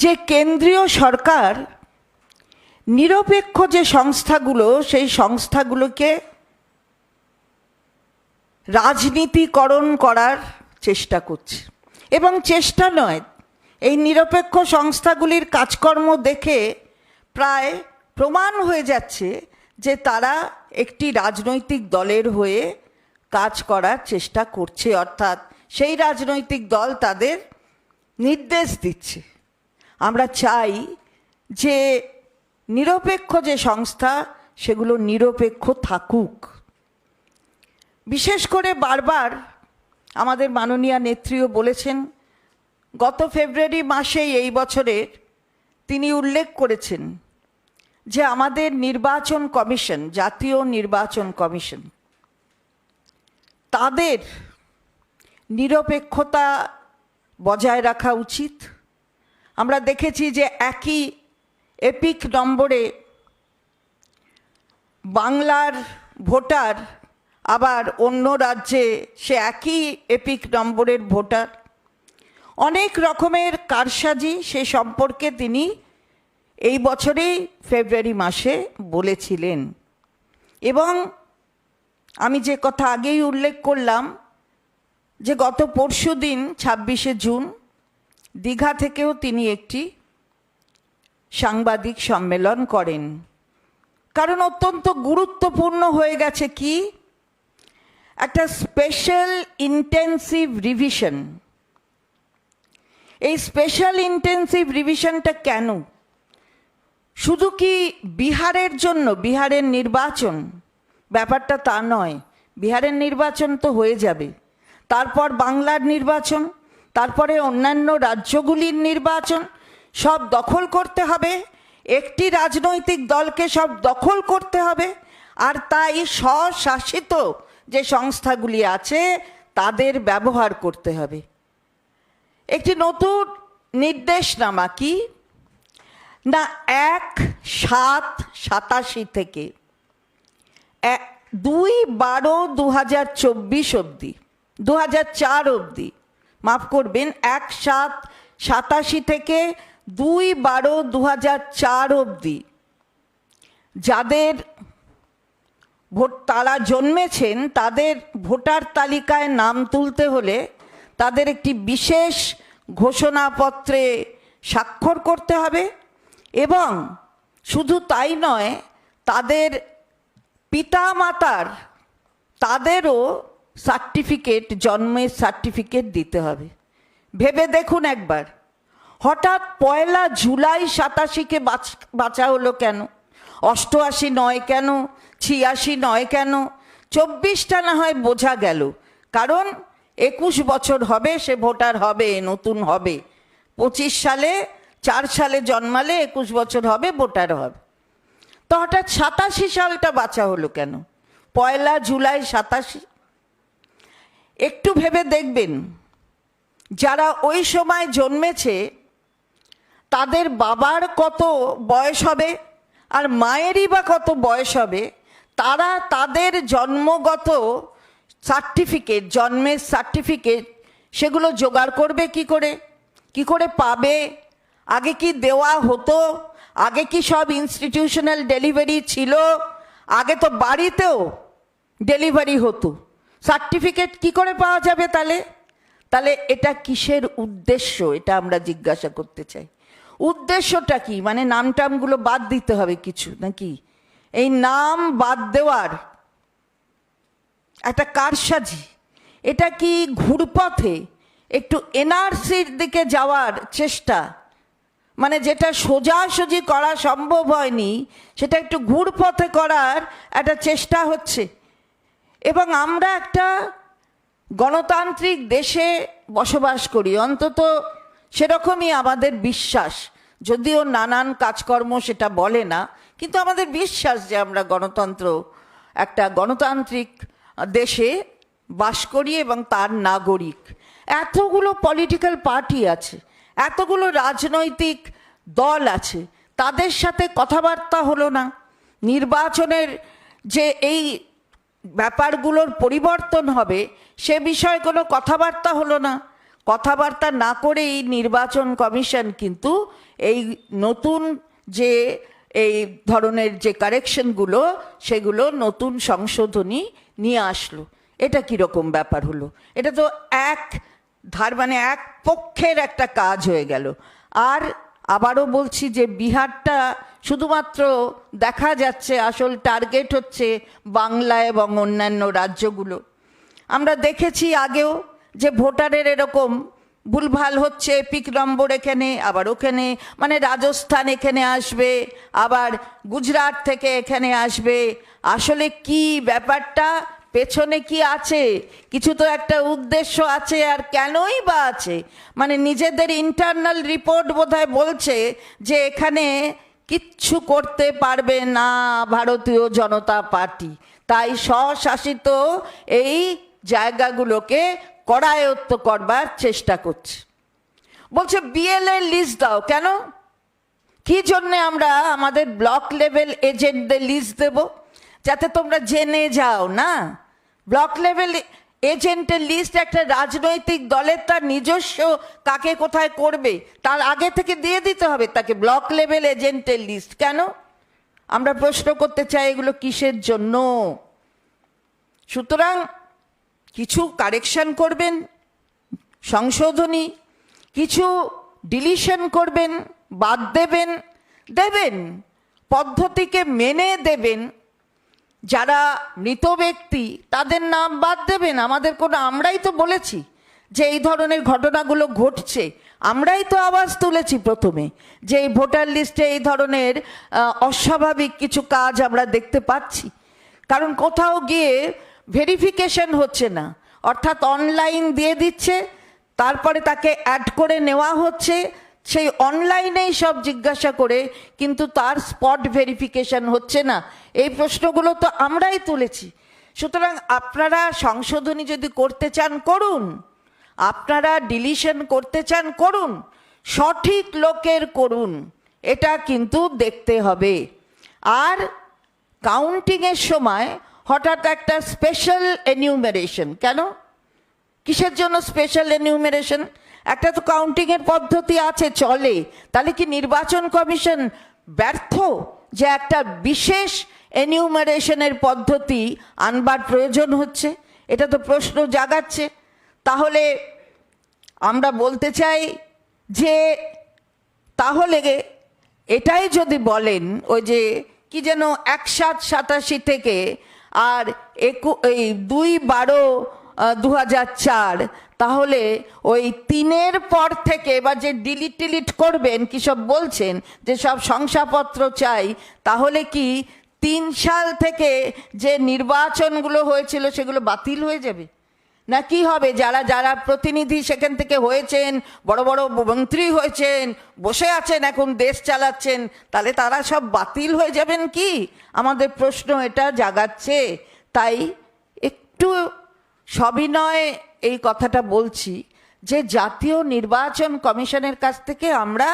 যে কেন্দ্রীয় সরকার নিরপেক্ষ যে সংস্থাগুলো, সেই সংস্থাগুলোকে রাজনীতিকরণ করার চেষ্টা করছে। এবং চেষ্টা নয়, এই নিরপেক্ষ সংস্থাগুলির কাজকর্ম দেখে প্রায় প্রমাণ হয়ে যাচ্ছে যে তারা একটি রাজনৈতিক দলের হয়ে কাজ করার চেষ্টা করছে, অর্থাৎ সেই রাজনৈতিক দল তাদের নির্দেশ দিচ্ছে। আমরা চাই যে নিরপেক্ষ যে সংস্থা, সেগুলো নিরপেক্ষ থাকুক। বিশেষ করে বারবার আমাদের মাননীয় নেত্রীও বলেছেন, গত ফেব্রুয়ারি মাসেই এই বছরের তিনি উল্লেখ করেছেন যে আমাদের নির্বাচন কমিশন, জাতীয় নির্বাচন কমিশন, তাদের নিরপেক্ষতা বজায় রাখা উচিত। আমরা দেখেছি যে একই এপিক নম্বরে বাংলার ভোটার, আবার অন্য রাজ্যে সে একই এপিক নম্বরের ভোটার। অনেক রকমের কারসাজি সে সম্পর্কে তিনি এই বছরেই ফেব্রুয়ারি মাসে বলেছিলেন। এবং আমি যে কথা আগেই উল্লেখ করলাম যে গত পরশু দিন ছাব্বিশে জুন দীঘা থেকেও তিনি একটি সাংবাদিক সম্মেলন করেন। কারণ অত্যন্ত গুরুত্বপূর্ণ হয়ে গেছে কি? একটা স্পেশাল ইন্টেন্সিভ রিভিশন এই স্পেশাল ইন্টেন্সিভ রিভিশনটা কেন? শুধু কি বিহারের জন্য, বিহারের নির্বাচন? ব্যাপারটা তা নয়। বিহারের নির্বাচন তো হয়ে যাবে। তারপর বাংলার নির্বাচন তারপরে অন্যান্য রাজ্যগুলির নির্বাচন সব দখল করতে হবে। একটি রাজনৈতিক দলকে সব দখল করতে হবে। আর তাই স্বশাসিত যে সংস্থাগুলি আছে, তাদের ব্যবহার করতে হবে। একটি নতুন নির্দেশনামা কি? না, এক সাত সাতাশি থেকে দুই বারো দু হাজার চব্বিশ অবধি দু হাজার চার অবধি। মাফ করবেন, এক সাত সাতাশি থেকে দুই বারো দু হাজার চার অবধি। যাদের ভোট তারা জন্মেছেন, তাদের ভোটার তালিকায় নাম তুলতে হলে তাদের একটি বিশেষ ঘোষণাপত্রে স্বাক্ষর করতে হবে এবং শুধু তাই নয়, তাদের পিতা মাতার তাদেরও সার্টিফিকেট, জন্মের সার্টিফিকেট দিতে হবে। ভেবে দেখুন একবার, হঠাৎ পয়লা জুলাই সাতাশিকে বাঁচা হলো কেন? অষ্টআশি নয় কেন? ছিয়াশি নয় কেন? চব্বিশটা না হয় বোঝা গেল, কারণ একুশ বছর হবে, সে ভোটার হবে, নতুন হবে। পঁচিশ সালে, চার সালে জন্মালে একুশ বছর হবে, ভোটার হবে। তো হঠাৎ সাতাশি সালটা বাঁচা হলো কেন? পয়লা জুলাই সাতাশি একটু ভেবে দেখবেন, যারা ওই সময় জন্মেছে, তাদের বাবার কত বয়স হবে আর মায়েরই বা কত বয়স হবে, তারা তাদের জন্মগত সার্টিফিকেট জন্মের সার্টিফিকেট সেগুলো জোগাড় করবে কি করে? কি করে পাবে? আগে কি দেওয়া হতো? আগে কি সব ইনস্টিটিউশনাল ডেলিভারি ছিল? আগে তো বাড়িতেও ডেলিভারি হতো। সার্টিফিকেট কি করে পাওয়া যাবে তাহলে? তাহলে এটা কিসের উদ্দেশ্য? এটা আমরা জিজ্ঞাসা করতে চাই। উদ্দেশ্যটা কি? মানে নাম টামগুলো বাদ দিতে হবে কিছু, নাকি? এই নাম বাদ দেওয়ার একটা কারসাজি, এটা কি ঘুরপথে একটু এনআরসির দিকে যাওয়ার চেষ্টা? মানে যেটা সোজাসুজি করা সম্ভব হয়নি, সেটা একটু ঘুরপথে করার একটা চেষ্টা হচ্ছে। এবং আমরা একটা গণতান্ত্রিক দেশে বসবাস করি। অন্তত সেরকমই আমাদের বিশ্বাস। যদিও নানান কাজকর্ম সেটা বলে না, কিন্তু আমাদের বিশ্বাস যে আমরা গণতন্ত্র, একটা গণতান্ত্রিক দেশে বাস করি এবং তার নাগরিক। এতগুলো পলিটিক্যাল পার্টি আছে, এতগুলো রাজনৈতিক দল আছে, তাদের সাথে কথাবার্তা হলো না। নির্বাচনের যে এই ব্যাপারগুলোর পরিবর্তন হবে, সে বিষয়ে কোনো কথাবার্তা হলো না। কথাবার্তা না করেই নির্বাচন কমিশন কিন্তু এই নতুন যে এই ধরনের যে কারেকশনগুলো, সেগুলো নতুন সংশোধনী নিয়ে আসলো। এটা কীরকম ব্যাপার হলো? এটা তো এক ধার মানে এক পক্ষের একটা কাজ হয়ে গেল। আর আবারও বলছি যে বিহারটা শুধুমাত্র দেখা যাচ্ছে, আসল টার্গেট হচ্ছে বাংলা এবং অন্যান্য রাজ্যগুলো। আমরা দেখেছি আগেও যে ভোটারের এরকম ভুলভাল হচ্ছে, পিক নম্বর এখানে, আবার ওখানে মানে রাজস্থান এখানে আসবে, আবার গুজরাট থেকে এখানে আসবে। আসলে কি ব্যাপারটা? পেছনে কি আছে? কিছু তো একটা উদ্দেশ্য আছে আর কেনই বা আছে? মানে নিজেদের ইন্টারনাল রিপোর্ট বোধহয় বলছে যে এখানে কিচ্ছু করতে পারবে না ভারতীয় জনতা পার্টি। তাই স্বশাসিত এই জায়গাগুলোকে করায়ত্ত করবার চেষ্টা করছে। বলছে বিএলএ লিস্ট দাও। কেন? কি জন্যে আমরা আমাদের ব্লক লেভেল এজেন্টদের লিস্ট দেব? যাতে তোমরা জেনে যাও, না? ব্লক লেভেল এজেন্টের লিস্ট একটা রাজনৈতিক দলের তার নিজস্ব কাকে কোথায় করবে, তার আগে থেকে দিয়ে দিতে হবে তাকে ব্লক লেভেল এজেন্টের লিস্ট কেন? আমরা প্রশ্ন করতে চাই এগুলো কিসের জন্য? সুতরাং কিছু কারেকশন করবেন, সংশোধনী, কিছু ডিলিশন করবেন, বাদ দেবেন দেবেন, পদ্ধতিকে মেনে দেবেন যারা মৃত ব্যক্তি, তাদের নাম বাদ দেবেন। আমাদের কোনো, আমরাই তো বলেছি যে এই ধরনের ঘটনাগুলো ঘটছে। আমরাই তো আওয়াজ তুলেছি প্রথমে যে এই ভোটার লিস্টে এই ধরনের অস্বাভাবিক কিছু কাজ আমরা দেখতে পাচ্ছি। কারণ কোথাও গিয়ে ভেরিফিকেশন হচ্ছে না। অর্থাৎ অনলাইন দিয়ে দিচ্ছে, তারপরে তাকে অ্যাড করে নেওয়া হচ্ছে সেই অনলাইনেই সব জিজ্ঞাসা করে, কিন্তু তার স্পট ভেরিফিকেশন হচ্ছে না। এই প্রশ্নগুলো তো আমরাই তুলেছি। সুতরাং আপনারা সংশোধনী যদি করতে চান, করুন। আপনারা ডিলিশন করতে চান, করুন। সঠিক লোকের করুন। এটা কিন্তু দেখতে হবে। আর কাউন্টিংয়ের সময় হঠাৎ একটা স্পেশাল এনিউমারেশন কেন? কিসের জন্য স্পেশাল এনিউমারেশন একটা তো কাউন্টিংয়ের পদ্ধতি আছে, চলে। তাহলে কি নির্বাচন কমিশন ব্যর্থ যে একটা বিশেষ এনিউমারেশনের পদ্ধতি আনবার প্রয়োজন হচ্ছে? এটা তো প্রশ্ন জাগাচ্ছে। তাহলে আমরা বলতে চাই যে, তাহলে এটাই যদি বলেন, ওই যে কি যেন এক সাত সাতাশি থেকে আর একু, এই দুই বারো দু হাজার চার তাহলে ওই তিনের পর থেকে এবার যে ডিলিট টিলিট করবেন, কি সব বলছেন? যে সব শংসাপত্র চাই, তাহলে কি তিন সাল থেকে যে নির্বাচনগুলো হয়েছিল সেগুলো বাতিল হয়ে যাবে? না কি হবে? যারা যারা প্রতিনিধি সেখান থেকে হয়েছেন, বড় বড় মন্ত্রী হয়েছেন, বসে আছেন, এখন দেশ চালাচ্ছেন, তাহলে তারা সব বাতিল হয়ে যাবেন কি? আমাদের প্রশ্ন এটা জাগাচ্ছে। তাই একটু সবিনয় এই কথাটা বলছি যে জাতীয় নির্বাচন কমিশনের কাছ থেকে আমরা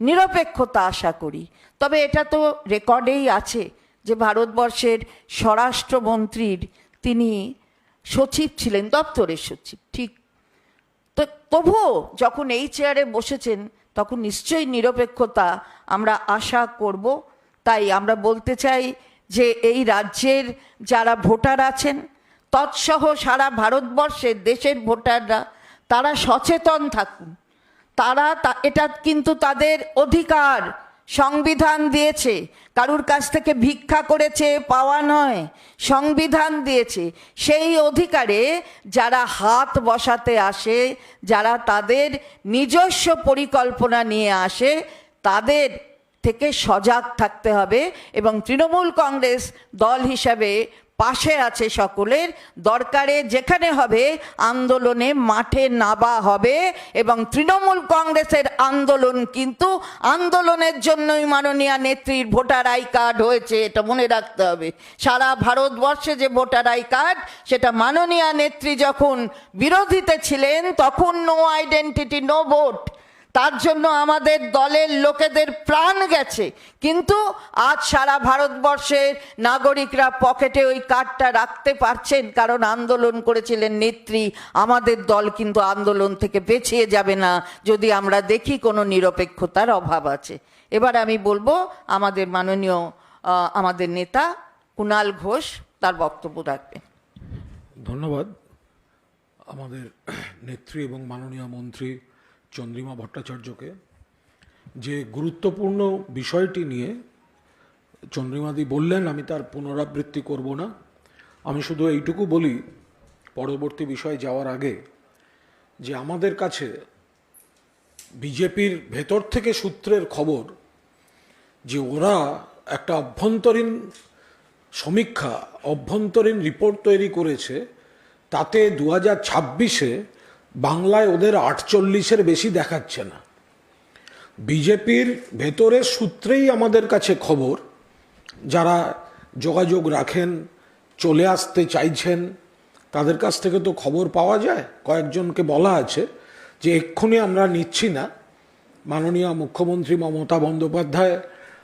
নিরপেক্ষতা আশা করি। তবে এটা তো রেকর্ডেই আছে যে ভারতবর্ষের স্বরাষ্ট্রমন্ত্রীর তিনি সচিব ছিলেন, দপ্তরের সচিব, ঠিক। তো তবুও যখন এই চেয়ারে বসেছেন, তখন নিশ্চয়ই নিরপেক্ষতা আমরা আশা করব। তাই আমরা বলতে চাই যে এই রাজ্যের যারা ভোটার আছেন তৎসহ সারা ভারতবর্ষের দেশের ভোটাররা, তারা সচেতন থাকুন। তারা এটা কিন্তু তাদের অধিকার, সংবিধান দিয়েছে। কারুর কাছ থেকে ভিক্ষা করেছে পাওয়া নয়, সংবিধান দিয়েছে। সেই অধিকারে যারা হাত বসাতে আসে, যারা তাদের নিজস্ব পরিকল্পনা নিয়ে আসে, তাদের থেকে সজাগ থাকতে হবে এবং তৃণমূল কংগ্রেস দল হিসাবে পাশে আছে সকলের। দরকারে যেখানে হবে, আন্দোলনে মাঠে নাবা হবে এবং তৃণমূল কংগ্রেসের আন্দোলন কিন্তু আন্দোলনের জন্যই মাননীয় নেত্রীর ভোটার আই কার্ড হয়েছে, এটা মনে রাখতে হবে। সারা ভারতবর্ষে যে ভোটার আই কার্ড, সেটা মাননীয় নেত্রী যখন বিরোধীতে ছিলেন, তখন নো আইডেন্টিটি নো ভোট তার জন্য আমাদের দলের লোকেদের প্রাণ গেছে। কিন্তু আজ সারা ভারতবর্ষের নাগরিকরা পকেটে ওই কার্ডটা রাখতে পারছেন, কারণ আন্দোলন করেছিলেন নেত্রী। আমাদের দল কিন্তু আন্দোলন থেকে পেছিয়ে যাবে না, যদি আমরা দেখি কোনো নিরপেক্ষতার অভাব আছে। এবার আমি বলব, আমাদের মাননীয় আমাদের নেতা কুণাল ঘোষ তার বক্তব্য রাখবেন। ধন্যবাদ। আমাদের নেত্রী এবং মাননীয় মন্ত্রী চন্দ্রিমা ভট্টাচার্যকে যে গুরুত্বপূর্ণ বিষয়টি নিয়ে চন্দ্রিমাদি বললেন, আমি তার পুনরাবৃত্তি করব না। আমি শুধু এইটুকু বলি, পরবর্তী বিষয়ে যাওয়ার আগে, যে আমাদের কাছে বিজেপির ভেতর থেকে সূত্রের খবর যে ওরা একটা অভ্যন্তরীণ সমীক্ষা, অভ্যন্তরীণ রিপোর্ট তৈরি করেছে, তাতে দু হাজার ছাব্বিশে বাংলায় ওদের আটচল্লিশের বেশি দেখাচ্ছে না। বিজেপির ভেতরের সূত্রেই আমাদের কাছে খবর, যারা যোগাযোগ রাখেন, চলে আসতে চাইছেন, তাদের কাছ থেকে তো খবর পাওয়া যায়। কয়েকজনকে বলা আছে যে এক্ষুনি আমরা নিচ্ছি না। মাননীয় মুখ্যমন্ত্রী মমতা বন্দ্যোপাধ্যায়,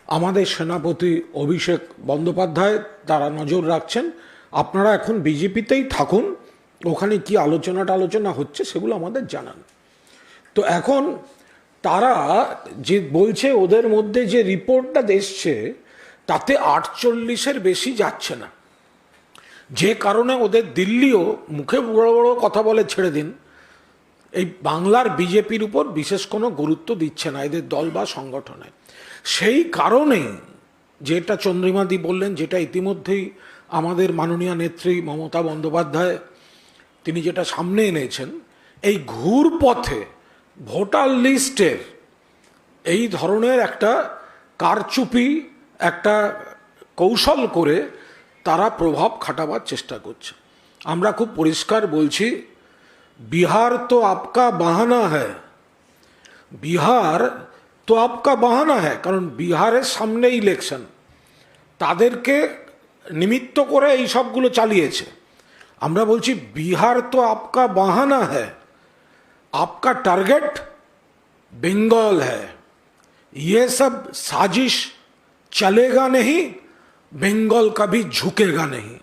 আমাদের সেনাপতি অভিষেক বন্দ্যোপাধ্যায়, তারা নজর রাখছেন। আপনারা এখন বিজেপিতেই থাকুন। ওখানে কি আলোচনা টালোচনা হচ্ছে সেগুলো আমাদের জানান। তো এখন তারা যে বলছে ওদের মধ্যে যে রিপোর্টটা এসছে, তাতে আটচল্লিশের বেশি যাচ্ছে না। যে কারণে ওদের দিল্লিও মুখে বড় বড় কথা বলে ছেড়ে দিন। এই বাংলার বিজেপির উপর বিশেষ কোনো গুরুত্ব দিচ্ছে না এদের দল বা সংগঠনে। সেই কারণেই যেটা চন্দ্রিমাদি বললেন, যেটা ইতিমধ্যেই আমাদের মাননীয় নেত্রী মমতা বন্দ্যোপাধ্যায় তিনি যেটা সামনে এনেছেন, এই ঘুর পথে ভোটার লিস্টের এই ধরনের একটা কারচুপি, একটা কৌশল করে তারা প্রভাব খাটাবার চেষ্টা করছে। আমরা খুব পরিষ্কার বলছি, বিহার তো আপকা বাহানা হ্যায়। বিহার তো আপকা বাহানা হ্যায়, কারণ বিহারের সামনে ইলেকশন তাদেরকে নিমিত্ত করে এই সবগুলো চালিয়েছে। আমরা বলছি বিহার তো আপকা বাহানা হ্যায় आपका टारगेट बंगाल है ये सब साजिश चलेगा नहीं बंगाल कभी झुकेगा नहीं